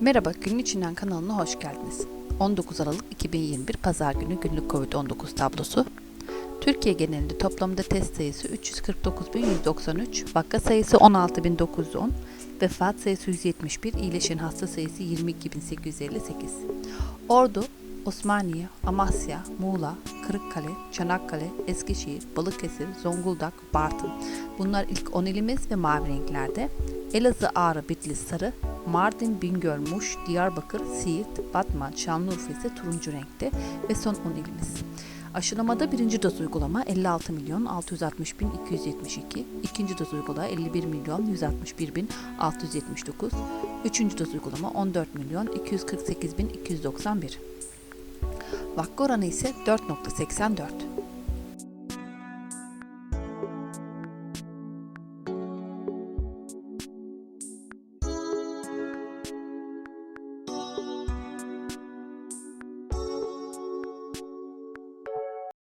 Merhaba, Günün İçinden kanalına hoş geldiniz. 19 Aralık 2021 Pazar günü günlük COVID-19 tablosu. Türkiye genelinde toplamda test sayısı 349.193, vaka sayısı 16.910, vefat sayısı 171, iyileşen hasta sayısı 22.858. Ordu, Osmaniye, Amasya, Muğla, Kırıkkale, Çanakkale, Eskişehir, Balıkesir, Zonguldak, Bartın. Bunlar ilk 10 ilimiz ve mavi renklerde. Elazığ, Ağrı, Bitlis, Sarı, Mardin, Bingöl, Muş, Diyarbakır, Siirt, Batman, Şanlıurfa ise turuncu renkte ve son 10 ilimiz. Aşılamada birinci doz uygulama 56 milyon 660 bin 272, ikinci doz uygulama 51 milyon 161 bin 679, üçüncü doz uygulama 14 milyon 248 bin 291. Vakka oranı ise 4.84.